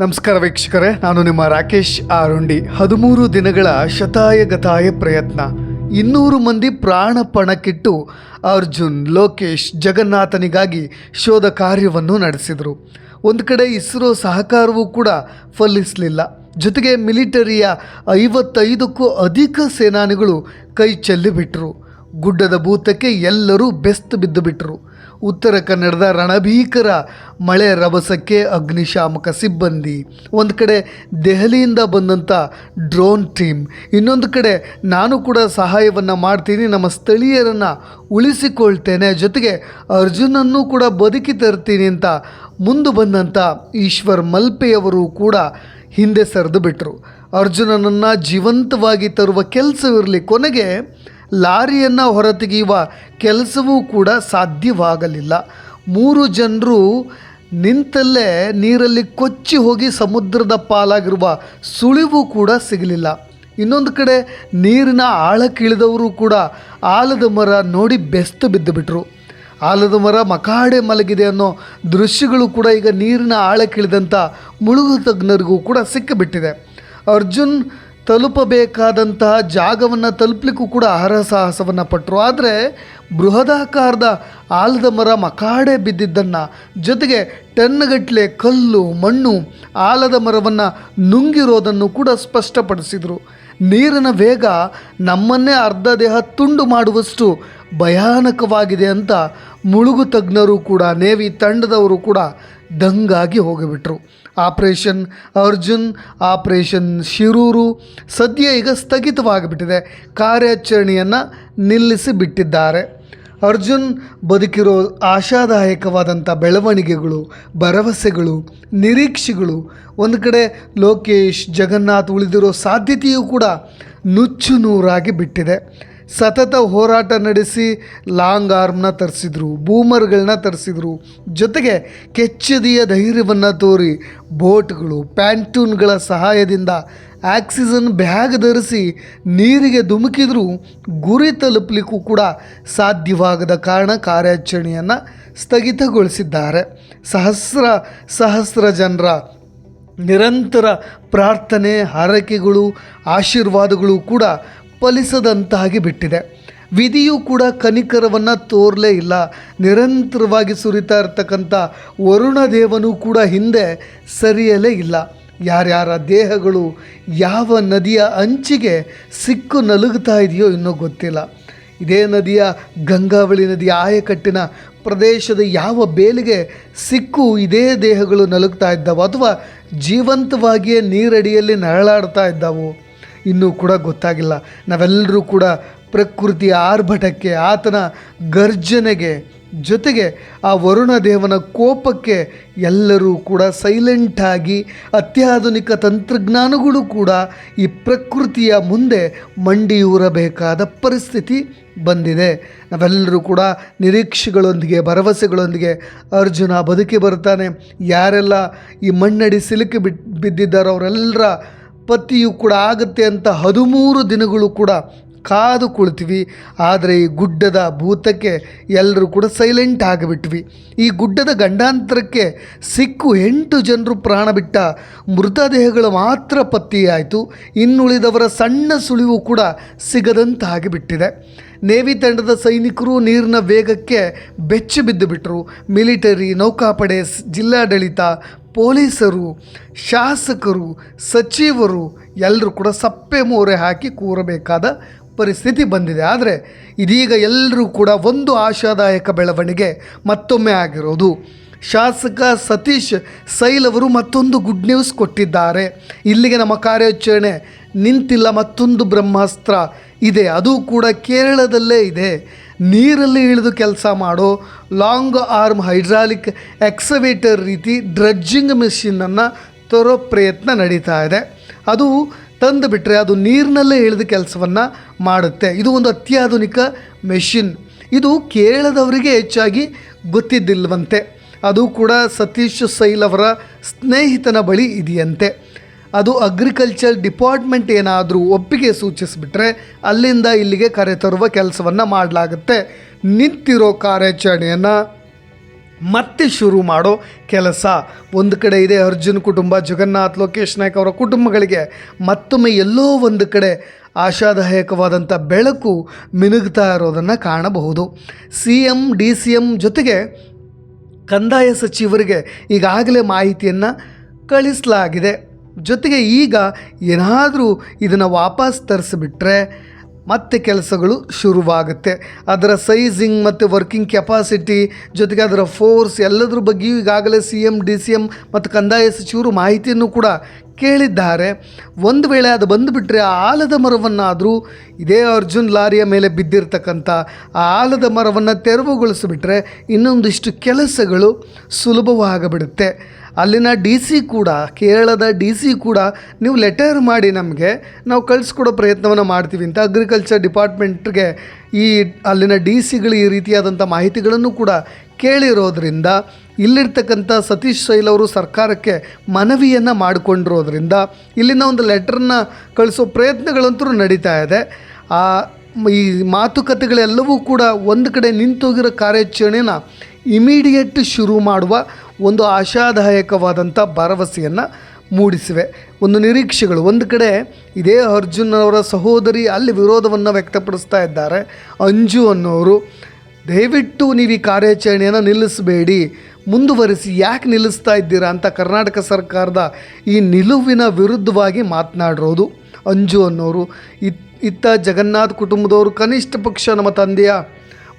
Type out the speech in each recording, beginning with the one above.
ನಮಸ್ಕಾರ ವೀಕ್ಷಕರೇ, ನಾನು ನಿಮ್ಮ ರಾಕೇಶ್ ಆರುಂಡಿ. ಹದಿಮೂರು ದಿನಗಳ ಶತಾಯಗತಾಯ ಪ್ರಯತ್ನ. ಇನ್ನೂರು ಮಂದಿ ಪ್ರಾಣ ಪಣಕ್ಕಿಟ್ಟು ಅರ್ಜುನ್, ಲೋಕೇಶ್, ಜಗನ್ನಾಥನಿಗಾಗಿ ಶೋಧ ಕಾರ್ಯವನ್ನು ನಡೆಸಿದರು. ಒಂದು ಕಡೆ ಇಸ್ರೋ ಸಹಕಾರವೂ ಕೂಡ ಫಲಿಸಲಿಲ್ಲ. ಜೊತೆಗೆ ಮಿಲಿಟರಿಯ ಐವತ್ತೈದಕ್ಕೂ ಅಧಿಕ ಸೇನಾನಿಗಳು ಕೈ ಚೆಲ್ಲಿಬಿಟ್ರು. ಗುಡ್ಡದ ಭೂತಕ್ಕೆ ಎಲ್ಲರೂ ಬೆಸ್ತು ಬಿದ್ದು ಬಿಟ್ಟರು ಉತ್ತರ ಕನ್ನಡದ ರಣಭೀಕರ ಮಳೆ ರಭಸಕ್ಕೆ ಅಗ್ನಿಶಾಮಕ ಸಿಬ್ಬಂದಿ. ಒಂದು ಕಡೆ ದೆಹಲಿಯಿಂದ ಬಂದಂಥ ಡ್ರೋನ್ ಟೀಮ್. ಇನ್ನೊಂದು ಕಡೆ ನಾನು ಕೂಡ ಸಹಾಯವನ್ನು ಮಾಡ್ತೀನಿ, ನಮ್ಮ ಸ್ಥಳೀಯರನ್ನು ಉಳಿಸಿಕೊಳ್ತೇನೆ, ಜೊತೆಗೆ ಅರ್ಜುನನ್ನು ಕೂಡ ಬದುಕಿ ತರ್ತೀನಿ ಅಂತ ಮುಂದೆ ಬಂದಂಥ ಈಶ್ವರ್ ಮಲ್ಪೆಯವರು ಕೂಡ ಹಿಂದೆ ಸರಿದು ಬಿಟ್ಟರು ಅರ್ಜುನನನ್ನು ಜೀವಂತವಾಗಿ ತರುವ ಕೆಲಸವಿರಲಿ, ಕೊನೆಗೆ ಲಾರಿಯನ್ನು ಹೊರತೆಗೆಯುವ ಕೆಲಸವೂ ಕೂಡ ಸಾಧ್ಯವಾಗಲಿಲ್ಲ. ಮೂರು ಜನರು ನಿಂತಲ್ಲೇ ನೀರಲ್ಲಿ ಕೊಚ್ಚಿ ಹೋಗಿ ಸಮುದ್ರದ ಪಾಲಾಗಿರುವ ಸುಳಿವು ಕೂಡ ಸಿಗಲಿಲ್ಲ. ಇನ್ನೊಂದು ಕಡೆ ನೀರಿನ ಆಳಕ್ಕಿಳಿದವರು ಕೂಡ ಆಲದ ಮರ ನೋಡಿ ಬೆಸ್ತು ಬಿದ್ದುಬಿಟ್ರು. ಆಲದ ಮರ ಮಕಾಡೆ ಮಲಗಿದೆ ಅನ್ನೋ ದೃಶ್ಯಗಳು ಕೂಡ ಈಗ ನೀರಿನ ಆಳಕ್ಕಿಳಿದಂಥ ಮುಳುಗು ತಜ್ಞರಿಗೂ ಕೂಡ ಸಿಕ್ಕಿಬಿಟ್ಟಿದೆ. ಅರ್ಜುನ್ ತಲುಪಬೇಕಾದಂತಹ ಜಾಗವನ್ನು ತಲುಪಲಿಕ್ಕೂ ಕೂಡ ಹರಸಾಹಸವನ್ನು ಪಟ್ಟರು ಆದರೆ ಬೃಹದಾಕಾರದ ಆಲದ ಮರ ಮಕಾಡೆ ಬಿದ್ದಿದ್ದನ್ನು ಜೊತೆಗೆ ಟನ್ಗಟ್ಟಲೆ ಕಲ್ಲು, ಮಣ್ಣು ಆಲದ ಮರವನ್ನು ನುಂಗಿರೋದನ್ನು ಕೂಡ ಸ್ಪಷ್ಟಪಡಿಸಿದರು. ನೀರಿನ ವೇಗ ನಮ್ಮನ್ನೇ ಅರ್ಧ ದೇಹ ತುಂಡು ಮಾಡುವಷ್ಟು ಭಯಾನಕವಾಗಿದೆ ಅಂತ ಮುಳುಗು ತಜ್ಞರು ಕೂಡ, ನೇವಿ ತಂಡದವರು ಕೂಡ ದಂಗಾಗಿ ಹೋಗಿಬಿಟ್ರು. ಆಪರೇಷನ್ ಅರ್ಜುನ್, ಆಪರೇಷನ್ ಶಿರೂರು ಸದ್ಯ ಈಗ ಸ್ಥಗಿತವಾಗಿಬಿಟ್ಟಿದೆ. ಕಾರ್ಯಾಚರಣೆಯನ್ನು ನಿಲ್ಲಿಸಿ ಬಿಟ್ಟಿದ್ದಾರೆ ಅರ್ಜುನ್ ಬದುಕಿರೋ ಆಶಾದಾಯಕವಾದಂಥ ಬೆಳವಣಿಗೆಗಳು, ಭರವಸೆಗಳು, ನಿರೀಕ್ಷೆಗಳು, ಒಂದು ಕಡೆ ಲೋಕೇಶ್, ಜಗನ್ನಾಥ್ ಉಳಿದಿರೋ ಸಾಧ್ಯತೆಯೂ ಕೂಡ ನುಚ್ಚು ನೂರಾಗಿ ಬಿಟ್ಟಿದೆ. ಸತತ ಹೋರಾಟ ನಡೆಸಿ ಲಾಂಗ್ ಆರ್ಮ್ನ ತರಿಸಿದ್ರು ಬೂಮರ್ಗಳನ್ನ ತರಿಸಿದ್ರು. ಜೊತೆಗೆ ಕೆಚ್ಚದಿಯ ಧೈರ್ಯವನ್ನು ತೋರಿ ಬೋಟ್ಗಳು, ಪ್ಯಾಂಟೂನ್ಗಳ ಸಹಾಯದಿಂದ ಆಕ್ಸಿಜನ್ ಬ್ಯಾಗ್ ಧರಿಸಿ ನೀರಿಗೆ ಧುಮುಕಿದರೂ ಗುರಿ ತಲುಪಲಿಕ್ಕೂ ಕೂಡ ಸಾಧ್ಯವಾಗದ ಕಾರಣ ಕಾರ್ಯಾಚರಣೆಯನ್ನು ಸ್ಥಗಿತಗೊಳಿಸಿದ್ದಾರೆ. ಸಹಸ್ರ ಸಹಸ್ರ ಜನರ ನಿರಂತರ ಪ್ರಾರ್ಥನೆ, ಹಾರೈಕೆಗಳು, ಆಶೀರ್ವಾದಗಳು ಕೂಡ ಫಲಿಸದಂತಾಗಿ ಬಿಟ್ಟಿದೆ. ವಿಧಿಯೂ ಕೂಡ ಕನಿಕರವನ್ನು ತೋರಲೇ ಇಲ್ಲ. ನಿರಂತರವಾಗಿ ಸುರಿತಾ ಇರ್ತಕ್ಕಂಥ ವರುಣ ದೇವನೂ ಕೂಡ ಹಿಂದೆ ಸರಿಯಲೇ ಇಲ್ಲ. ಯಾರ್ಯಾರ ದೇಹಗಳು ಯಾವ ನದಿಯ ಅಂಚಿಗೆ ಸಿಕ್ಕು ನಲುಗ್ತಾ ಇದೆಯೋ ಇನ್ನೂ ಗೊತ್ತಿಲ್ಲ. ಇದೇ ನದಿಯ ಗಂಗಾವಳಿ ನದಿಯ ಆಯಕಟ್ಟಿನ ಪ್ರದೇಶದ ಯಾವ ಬೇಲಿಗೆ ಸಿಕ್ಕು ಇದೇ ದೇಹಗಳು ನಲುಗ್ತಾ ಇದ್ದಾವೋ ಅಥವಾ ಜೀವಂತವಾಗಿಯೇ ನೀರಡಿಯಲ್ಲಿ ನರಳಾಡ್ತಾ ಇದ್ದಾವೋ? ಇನ್ನೂ ಕೂಡ ಗೊತ್ತಾಗಿಲ್ಲ. ನಾವೆಲ್ಲರೂ ಕೂಡ ಪ್ರಕೃತಿಯ ಆರ್ಭಟಕ್ಕೆ, ಆತನ ಗರ್ಜನೆಗೆ ಜೊತೆಗೆ ಆ ವರುಣ ದೇವನ ಕೋಪಕ್ಕೆ ಎಲ್ಲರೂ ಕೂಡ ಸೈಲೆಂಟಾಗಿ ಅತ್ಯಾಧುನಿಕ ತಂತ್ರಜ್ಞಾನಗಳು ಕೂಡ ಈ ಪ್ರಕೃತಿಯ ಮುಂದೆ ಮಂಡಿಯೂರಬೇಕಾದ ಪರಿಸ್ಥಿತಿ ಬಂದಿದೆ. ನಾವೆಲ್ಲರೂ ಕೂಡ ನಿರೀಕ್ಷೆಗಳೊಂದಿಗೆ, ಭರವಸೆಗಳೊಂದಿಗೆ ಅರ್ಜುನ ಬದುಕಿ ಬರ್ತಾನೆ. ಯಾರೆಲ್ಲ ಈ ಮಣ್ಣಡಿ ಸಿಲುಕಿ ಬಿಟ್, ಬಿದ್ದಿದ್ದಾರೋ ಅವರೆಲ್ಲರ ಪತಿಯು ಕೂಡ ಆಗುತ್ತೆ ಅಂತ ಹದಿಮೂರು ದಿನಗಳು ಕೂಡ ಕಾದು ಕುಳಿತೀವಿ. ಆದರೆ ಈ ಗುಡ್ಡದ ಭೂತಕ್ಕೆ ಎಲ್ಲರೂ ಕೂಡ ಸೈಲೆಂಟ್ ಆಗಿಬಿಟ್ವಿ. ಈ ಗುಡ್ಡದ ಗಂಡಾಂತರಕ್ಕೆ ಸಿಕ್ಕು ಎಂಟು ಜನರು ಪ್ರಾಣ ಬಿಟ್ಟ ಮೃತದೇಹಗಳು ಮಾತ್ರ ಪತ್ತೆಯಾಯಿತು. ಇನ್ನುಳಿದವರ ಸಣ್ಣ ಸುಳಿವು ಕೂಡ ಸಿಗದಂತಾಗಿ ಬಿಟ್ಟಿದೆ. ನೇವಿ ತಂಡದ ಸೈನಿಕರು ನೀರಿನ ವೇಗಕ್ಕೆ ಬೆಚ್ಚಿ ಬಿದ್ದು ಬಿಟ್ಟರು ಮಿಲಿಟರಿ ನೌಕಾಪಡೆ ಜಿಲ್ಲಾಡಳಿತ, ಪೊಲೀಸರು, ಶಾಸಕರು, ಸಚಿವರು ಎಲ್ಲರೂ ಕೂಡ ಸಪ್ಪೆ ಮೋರೆ ಹಾಕಿ ಕೂರಬೇಕಾದ ಪರಿಸ್ಥಿತಿ ಬಂದಿದೆ. ಆದರೆ ಇದೀಗ ಎಲ್ಲರೂ ಕೂಡ ಒಂದು ಆಶಾದಾಯಕ ಬೆಳವಣಿಗೆ ಮತ್ತೊಮ್ಮೆ ಆಗಿರೋದು. ಶಾಸಕ ಸತೀಶ್ ಸೈಲ್ ಅವರು ಮತ್ತೊಂದು ಗುಡ್ ನ್ಯೂಸ್ ಕೊಟ್ಟಿದ್ದಾರೆ. ಇಲ್ಲಿಗೆ ನಮ್ಮ ಕಾರ್ಯಾಚರಣೆ ನಿಂತಿಲ್ಲ ಮತ್ತೊಂದು ಬ್ರಹ್ಮಾಸ್ತ್ರ. ಇದೆ. ಅದು ಕೂಡ ಕೇರಳದಲ್ಲೇ ಇದೆ. ನೀರಲ್ಲಿ ಇಳಿದು ಕೆಲಸ ಮಾಡೋ ಲಾಂಗ್ ಆರ್ಮ್ ಹೈಡ್ರಾಲಿಕ್ ಎಕ್ಸವೇಟರ್ ರೀತಿ ಡ್ರಡ್ಜಿಂಗ್ ಮೆಷಿನನ್ನು ತರೋ ಪ್ರಯತ್ನ ನಡೀತಾ ಇದೆ. ಅದು ತಂದು ಬಿಟ್ಟರೆ ಅದು ನೀರಿನಲ್ಲೇ ಇಳಿದು ಕೆಲಸವನ್ನು ಮಾಡುತ್ತೆ. ಇದು ಒಂದು ಅತ್ಯಾಧುನಿಕ ಮೆಷಿನ್. ಇದು ಕೇರಳದವರಿಗೆ ಹೆಚ್ಚಾಗಿ ಗೊತ್ತಿದ್ದಿಲ್ವಂತೆ. ಅದು ಕೂಡ ಸತೀಶ್ ಸೈಲ್ ಅವರ ಸ್ನೇಹಿತನ ಬಳಿ ಇದೆಯಂತೆ. ಅದು ಅಗ್ರಿಕಲ್ಚರ್ ಡಿಪಾರ್ಟ್ಮೆಂಟ್ ಏನಾದರೂ ಒಪ್ಪಿಗೆ ಸೂಚಿಸಿಬಿಟ್ರೆ ಅಲ್ಲಿಂದ ಇಲ್ಲಿಗೆ ಕರೆತರುವ ಕೆಲಸವನ್ನು ಮಾಡಲಾಗುತ್ತೆ. ನಿಂತಿರೋ ಕಾರ್ಯಾಚರಣೆಯನ್ನು ಮತ್ತೆ ಶುರು ಮಾಡೋ ಕೆಲಸ. ಒಂದು ಕಡೆ ಇದೆ ಅರ್ಜುನ್ ಕುಟುಂಬ, ಜಗನ್ನಾಥ್, ಲೋಕೇಶ್ ನಾಯ್ಕ್ ಅವರ ಕುಟುಂಬಗಳಿಗೆ. ಮತ್ತೊಮ್ಮೆ ಎಲ್ಲೋ ಒಂದು ಕಡೆ ಆಶಾದಾಯಕವಾದಂಥ ಬೆಳಕು ಮಿನುಗ್ತಾ ಇರೋದನ್ನು ಕಾಣಬಹುದು. C M D C M ಜೊತೆಗೆ ಕಂದಾಯ ಸಚಿವರಿಗೆ ಈಗಾಗಲೇ ಮಾಹಿತಿಯನ್ನು ಕಳಿಸಲಾಗಿದೆ. ಜೊತೆಗೆ ಈಗ ಏನಾದರೂ ಇದನ್ನು ವಾಪಸ್ ತರಿಸಿಬಿಟ್ರೆ ಮತ್ತೆ ಕೆಲಸಗಳು ಶುರುವಾಗುತ್ತೆ. ಅದರ ಸೈಜಿಂಗ್ ಮತ್ತು ವರ್ಕಿಂಗ್ ಕೆಪಾಸಿಟಿ ಜೊತೆಗೆ ಅದರ ಫೋರ್ಸ್ ಎಲ್ಲದರ ಬಗ್ಗೆಯೂ ಈಗಾಗಲೇ C M D C M ಮತ್ತು ಕಂದಾಯ ಸಚಿವರು ಮಾಹಿತಿಯನ್ನು ಕೂಡ ಕೇಳಿದ್ದಾರೆ. ಒಂದು ವೇಳೆ ಅದು ಬಂದುಬಿಟ್ರೆ ಆ ಆಲದ ಮರವನ್ನಾದರೂ ಇದೇ ಅರ್ಜುನ್ ಲಾರಿಯ ಮೇಲೆ ಬಿದ್ದಿರ್ತಕ್ಕಂಥ ಆ ಆಲದ ಮರವನ್ನು ತೆರವುಗೊಳಿಸಿಬಿಟ್ರೆ ಇನ್ನೊಂದಿಷ್ಟು ಕೆಲಸಗಳು ಸುಲಭವಾಗಬಿಡುತ್ತೆ. ಅಲ್ಲಿನ ಡಿ ಸಿ ಕೂಡ, ಕೇರಳದ ಡಿ ಸಿ ಕೂಡ ನೀವು ಲೆಟರ್ ಮಾಡಿ ನಮಗೆ, ನಾವು ಕಳಿಸ್ಕೊಡೋ ಪ್ರಯತ್ನವನ್ನು ಮಾಡ್ತೀವಿ ಅಂತ ಅಗ್ರಿಕಲ್ಚರ್ ಡಿಪಾರ್ಟ್ಮೆಂಟ್ಗೆ ಈ ಅಲ್ಲಿನ ಡಿ ಸಿಗಳು ಈ ರೀತಿಯಾದಂಥ ಮಾಹಿತಿಗಳನ್ನು ಕೂಡ ಕೇಳಿರೋದ್ರಿಂದ, ಇಲ್ಲಿರ್ತಕ್ಕಂಥ ಸತೀಶ್ ಶೈಲ್ ಅವರು ಸರ್ಕಾರಕ್ಕೆ ಮನವಿಯನ್ನು ಮಾಡಿಕೊಂಡಿರೋದ್ರಿಂದ, ಇಲ್ಲಿನ ಒಂದು ಲೆಟ್ರನ್ನ ಕಳಿಸೋ ಪ್ರಯತ್ನಗಳಂತೂ ನಡೀತಾ ಇದೆ. ಆ ಈ ಮಾತುಕತೆಗಳೆಲ್ಲವೂ ಕೂಡ ಒಂದು ಕಡೆ ನಿಂತೋಗಿರೋ ಕಾರ್ಯಾಚರಣೆನ ಇಮಿಡಿಯೇಟ್ ಶುರು ಮಾಡುವ ಒಂದು ಆಶಾದಾಯಕವಾದಂಥ ಭರವಸೆಯನ್ನು ಮೂಡಿಸಿವೆ. ಒಂದು ನಿರೀಕ್ಷೆಗಳು, ಒಂದು ಕಡೆ ಇದೇ ಅರ್ಜುನ್ ಅವರ ಸಹೋದರಿ ಅಲ್ಲಿ ವಿರೋಧವನ್ನು ವ್ಯಕ್ತಪಡಿಸ್ತಾ ಇದ್ದಾರೆ. ಅಂಜು ಅನ್ನೋರು, ದಯವಿಟ್ಟು ನೀವು ಈ ಕಾರ್ಯಾಚರಣೆಯನ್ನು ನಿಲ್ಲಿಸಬೇಡಿ, ಮುಂದುವರಿಸಿ ಯಾಕೆ ನಿಲ್ಲಿಸ್ತಾ ಇದ್ದೀರಾ ಅಂತ ಕರ್ನಾಟಕ ಸರ್ಕಾರದ ಈ ನಿಲುವಿನ ವಿರುದ್ಧವಾಗಿ ಮಾತನಾಡಿರೋದು. ಅಂಜು ಅನ್ನೋರು ಇತ್ ಇತ್ತ ಜಗನ್ನಾಥ್ ಕುಟುಂಬದವರು ಕನಿಷ್ಠ ಪಕ್ಷ ನಮ್ಮ ತಂದೆಯ.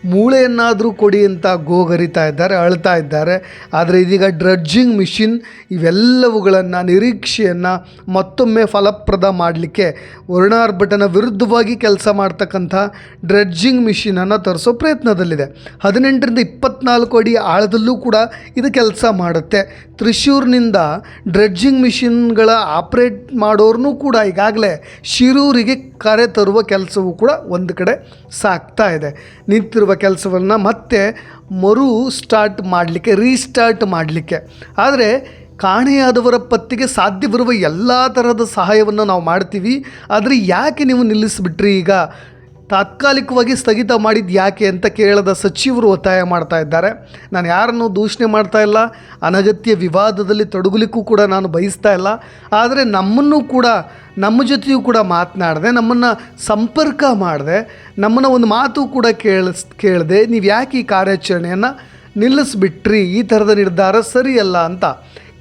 ಮೂಳೆಯನ್ನಾದರೂ ಕೊಡಿ ಅಂತ ಗೋಗರಿತಾ ಇದ್ದಾರೆ, ಅಳ್ತಾ ಇದ್ದಾರೆ. ಆದರೆ ಇದೀಗ ಡ್ರಡ್ಜಿಂಗ್ ಮಿಷಿನ್ ಇವೆಲ್ಲವುಗಳನ್ನು, ನಿರೀಕ್ಷೆಯನ್ನು ಮತ್ತೊಮ್ಮೆ ಫಲಪ್ರದ ಮಾಡಲಿಕ್ಕೆ ವರ್ಣಾರ್ಭಟನ ವಿರುದ್ಧವಾಗಿ ಕೆಲಸ ಮಾಡ್ತಕ್ಕಂಥ ಡ್ರಡ್ಜಿಂಗ್ ಮಿಷಿನನ್ನು ತರಿಸೋ ಪ್ರಯತ್ನದಲ್ಲಿದೆ. ಹದಿನೆಂಟರಿಂದ ಇಪ್ಪತ್ನಾಲ್ಕು ಅಡಿ ಆಳದಲ್ಲೂ ಕೂಡ ಇದು ಕೆಲಸ ಮಾಡುತ್ತೆ. ತ್ರಿಶೂರಿನಿಂದ ಡ್ರಡ್ಜಿಂಗ್ ಮಿಷಿನ್ಗಳ ಆಪ್ರೇಟ್ ಮಾಡೋರ್ನೂ ಕೂಡ ಈಗಾಗಲೇ ಶಿರೂರಿಗೆ ಕರೆ ತರುವ ಕೆಲಸವೂ ಕೂಡ ಒಂದು ಕಡೆ ಸಾಕ್ತಾ ಇದೆ. ನಿಂತಿರುವ ಕೆಲಸವನ್ನು ಮತ್ತೆ ಮರು ಸ್ಟಾರ್ಟ್ ಮಾಡಲಿಕ್ಕೆ ರೀಸ್ಟಾರ್ಟ್ ಮಾಡಲಿಕ್ಕೆ. ಆದರೆ ಕಾಣೆಯಾದವರ ಪತ್ತಿಗೆ ಸಾಧ್ಯವಿರುವ ಎಲ್ಲ ಥರದ ಸಹಾಯವನ್ನು ನಾವು ಮಾಡ್ತೀವಿ. ಆದರೆ ಯಾಕೆ ನೀವು ನಿಲ್ಲಿಸಿಬಿಟ್ರಿ ಈಗ? ತಾತ್ಕಾಲಿಕವಾಗಿ ಸ್ಥಗಿತ ಮಾಡಿದ್ದು ಯಾಕೆ ಅಂತ ಕೇಳದ ಸಚಿವರು ಒತ್ತಾಯ ಮಾಡ್ತಾ ಇದ್ದಾರೆ. ನಾನು ಯಾರನ್ನು ದೂಷಣೆ ಮಾಡ್ತಾ ಇಲ್ಲ. ಅನಗತ್ಯ ವಿವಾದದಲ್ಲಿ ತೊಡಗಲಿಕ್ಕೂ ಕೂಡ ನಾನು ಬಯಸ್ತಾ ಇಲ್ಲ. ಆದರೆ ನಮ್ಮನ್ನು ಕೂಡ, ನಮ್ಮ ಜೊತೆಯೂ ಕೂಡ ಮಾತನಾಡಿದೆ, ನಮ್ಮನ್ನು ಸಂಪರ್ಕ ಮಾಡಿದೆ, ನಮ್ಮನ್ನು ಒಂದು ಮಾತು ಕೂಡ ಕೇಳಿಸ್, ಕೇಳಿದೆ ನೀವು ಯಾಕೆ ಈ ಕಾರ್ಯಾಚರಣೆಯನ್ನು ನಿಲ್ಲಿಸ್ಬಿಟ್ರಿ? ಈ ಥರದ ನಿರ್ಧಾರ ಸರಿಯಲ್ಲ ಅಂತ.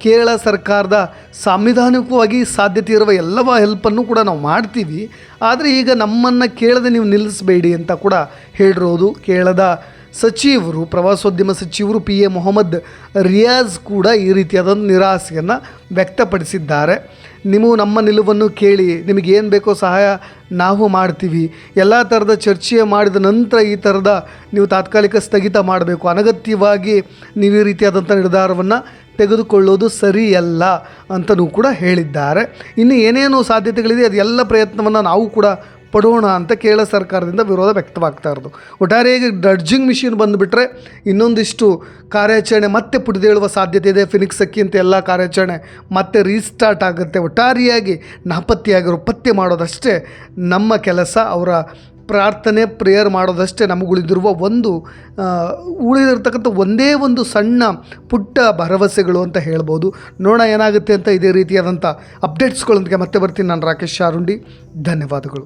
ಕೇರಳ ಸರ್ಕಾರದ ಸಾಂವಿಧಾನಿಕವಾಗಿ ಸಾಧ್ಯತೆ ಇರುವ ಎಲ್ಲವ ಹೆಲ್ಪನ್ನು ಕೂಡ ನಾವು ಮಾಡ್ತೀವಿ. ಆದರೆ ಈಗ ನಮ್ಮನ್ನು ಕೇಳದೆ ನೀವು ನಿಲ್ಲಿಸಬೇಡಿ ಅಂತ ಕೂಡ ಹೇಳಿರೋದು. ಕೇರಳದ ಸಚಿವರು, ಪ್ರವಾಸೋದ್ಯಮ ಸಚಿವರು ಪಿ ಎ ಮೊಹಮ್ಮದ್ ರಿಯಾಜ್ ಕೂಡ ಈ ರೀತಿಯಾದ ನಿರಾಸೆಯನ್ನು ವ್ಯಕ್ತಪಡಿಸಿದ್ದಾರೆ. ನೀವು ನಮ್ಮ ನಿಲುವನ್ನು ಕೇಳಿ ನಿಮಗೆ ಏನು ಬೇಕೋ ಸಹಾಯ ನಾವು ಮಾಡ್ತೀವಿ. ಎಲ್ಲ ಥರದ ಚರ್ಚೆ ಮಾಡಿದ ನಂತರ ಈ ಥರದ ನೀವು ತಾತ್ಕಾಲಿಕ ಸ್ಥಗಿತ ಮಾಡಬೇಕು. ಅನಗತ್ಯವಾಗಿ ನೀವು ಈ ರೀತಿಯಾದಂಥ ನಿರ್ಧಾರವನ್ನು ತೆಗೆದುಕೊಳ್ಳೋದು ಸರಿಯಲ್ಲ ಅಂತಲೂ ಕೂಡ ಹೇಳಿದ್ದಾರೆ. ಇನ್ನು ಏನೇನು ಸಾಧ್ಯತೆಗಳಿದೆ ಅದೆಲ್ಲ ಪ್ರಯತ್ನವನ್ನು ನಾವು ಕೂಡ ಪಡೋಣ ಅಂತ ಕೇರಳ ಸರ್ಕಾರದಿಂದ ವಿರೋಧ ವ್ಯಕ್ತವಾಗ್ತಾ ಇರೋದು. ಒಟ್ಟಾರೆಯಾಗಿ ಡ್ರಡ್ಜಿಂಗ್ ಮಿಷಿನ್ ಬಂದುಬಿಟ್ರೆ ಇನ್ನೊಂದಿಷ್ಟು ಕಾರ್ಯಾಚರಣೆ ಮತ್ತೆ ಪುಡಿದೇಳುವ ಸಾಧ್ಯತೆ ಇದೆ. ಫಿನಿಕ್ಸ್ ಅಕ್ಕಿ ಅಂತ ಎಲ್ಲ ಕಾರ್ಯಾಚರಣೆ ಮತ್ತೆ ರೀಸ್ಟಾರ್ಟ್ ಆಗುತ್ತೆ. ಒಟ್ಟಾರೆಯಾಗಿ ನಾಪತ್ತೆಯಾಗಿರೋ ಪತ್ತೆ ಮಾಡೋದಷ್ಟೇ ನಮ್ಮ ಕೆಲಸ ಅವರ ಪ್ರಾರ್ಥನೆ ಪ್ರೇಯರ್ ಮಾಡೋದಷ್ಟೇ ನಮಗುಳಿದಿರುವ ಒಂದು ಉಳಿದಿರ್ತಕ್ಕಂಥ ಒಂದೇ ಒಂದು ಸಣ್ಣ ಪುಟ್ಟ ಭರವಸೆಗಳು ಅಂತ ಹೇಳ್ಬೋದು. ನೋಡೋಣ ಏನಾಗುತ್ತೆ ಅಂತ ಇದೇ ರೀತಿಯಾದಂಥ ಅಪ್ಡೇಟ್ಸ್ಗಳೊಂದಿಗೆ ಮತ್ತೆ ಬರ್ತೀನಿ. ನಾನು ರಾಕೇಶ್ ಶಾರುಂಡಿ. ಧನ್ಯವಾದಗಳು.